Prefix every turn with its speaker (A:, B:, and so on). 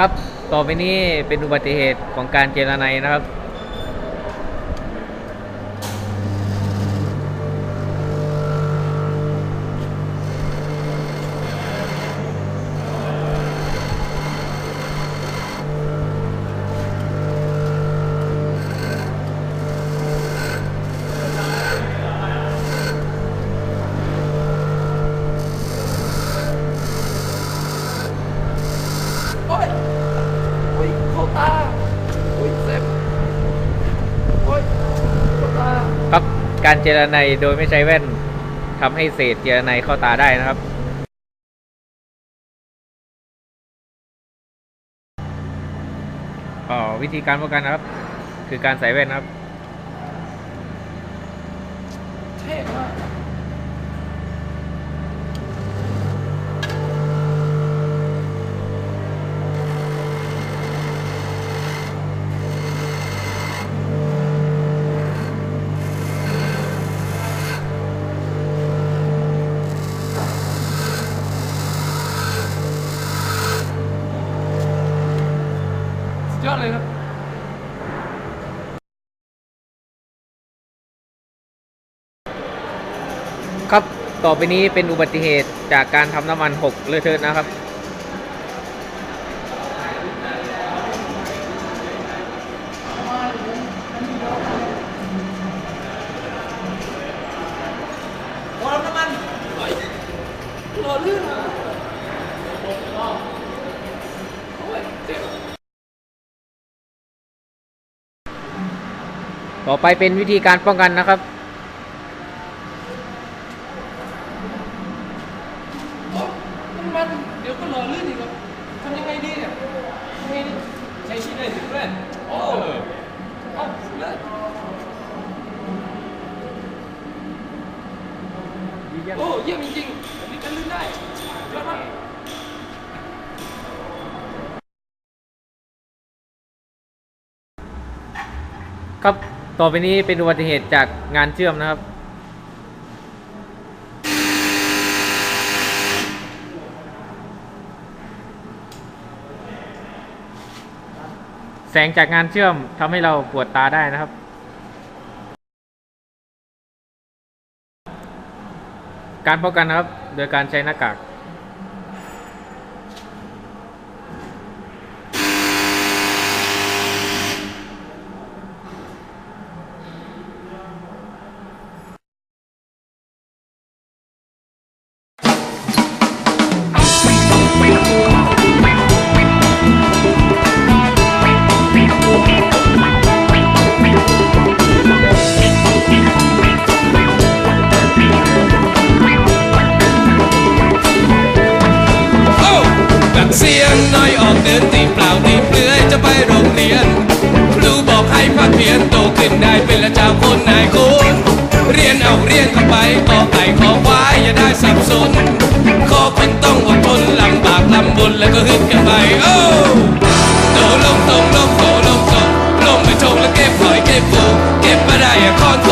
A: ครับ ต่อไปนี้เป็นอุบัติเหตุของการเจรไนนะครับ
B: โอ้ยโอ้ยเข้าตาโอ้ยเจ็บโอ้ยเข้าตา
A: ครับการเจรไนโดยไม่ใช้แว่นทำให้เศษเจรไนเข้าตาได้นะครับออวิธีการป้องกันนะครับ คือการใส่แว่นนะครับ
B: เท่มาก สุดยอดเลยครับ
A: ครับ ต่อไปนี้เป็นอุบัติเหตุจากการทำน้ำมันหกเลอะเทอะนะครับ
B: วอลน้ำมันหล่อลื่นอะโอ้ยเจ็บ
A: ต่อไปเป็นวิธีการป้องกันนะครับ
B: โอ้น้ำ มันเดี๋ยวก็หล่อลื่นอีกทำยังไงดีเนี่ยยังไงดี
C: ใช้ชีได้ถึงเพื่อน
B: โอ้โอ้สุดยอดโอ้เยี่ยมจริงๆแบบนี้ก็ลื่นได้ยอดมาก
A: ครับ ต่อไปนี้เป็นอุบัติเหตุจากงานเชื่อมนะครับ แสงจากงานเชื่อมทำให้เราปวดตาได้นะครับ การป้องกันนะครับ โดยการใช้หน้ากาก
C: เรียนครูบอกให้พักเพียนโตขึ้นได้เป็นระเจ้าคนนายคุณเรียนเอาเรียนเข้าไปกอไก่ขอควายอย่าได้สับสนขอคนต้องอดทนลำบากลำบนแล้วก็ฮึดกันไปโอ้โตลงตรงลงโตลงตรงลงไปชงแล้วเก็บหอยเก็บปูเก็บมาได้อะคอน